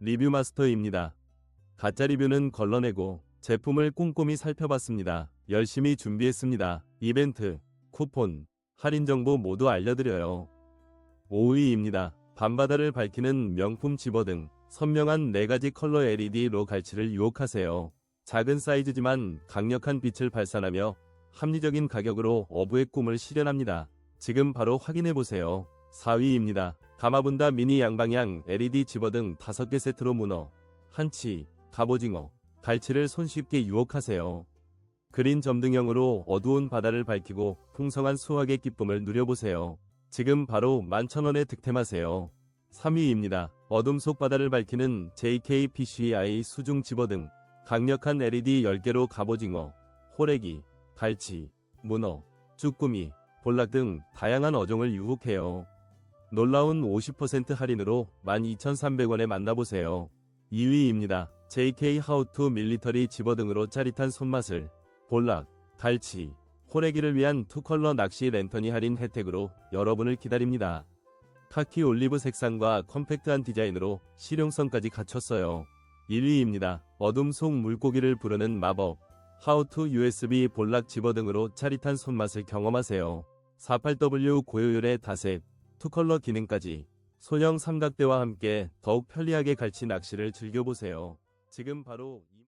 리뷰 마스터입니다. 가짜 리뷰는 걸러내고 제품을 꼼꼼히 살펴봤습니다. 열심히 준비했습니다. 이벤트, 쿠폰, 할인 정보 모두 알려드려요. 5위입니다. 밤바다를 밝히는 명품 집어등 선명한 4가지 컬러 LED로 갈치를 유혹하세요. 작은 사이즈지만 강력한 빛을 발산하며 합리적인 가격으로 어부의 꿈을 실현합니다. 지금 바로 확인해보세요. 4위입니다. 가마분다 미니 양방향 LED 집어등 5개 세트로 문어, 한치, 갑오징어, 갈치를 손쉽게 유혹하세요. 그린 점등형으로 어두운 바다를 밝히고 풍성한 수확의 기쁨을 누려보세요. 지금 바로 만천원에 득템하세요. 3위입니다. 어둠 속 바다를 밝히는 JKPCI 수중 집어등 강력한 LED 10개로 갑오징어, 호래기, 갈치, 문어, 쭈꾸미, 볼락 등 다양한 어종을 유혹해요. 놀라운 50% 할인으로 12,300원에 만나보세요. 2위입니다. JK 하우투 밀리터리 집어 등으로 짜릿한 손맛을 볼락, 갈치, 호래기를 위한 투컬러 낚시 랜턴이 할인 혜택으로 여러분을 기다립니다. 카키 올리브 색상과 컴팩트한 디자인으로 실용성까지 갖췄어요. 1위입니다. 어둠 속 물고기를 부르는 마법. 하우투 USB 볼락 집어 등으로 짜릿한 손맛을 경험하세요. 48W 고효율의 다색, 투컬러 기능까지 소형 삼각대와 함께 더욱 편리하게 갈치 낚시를 즐겨보세요. 지금 바로 이-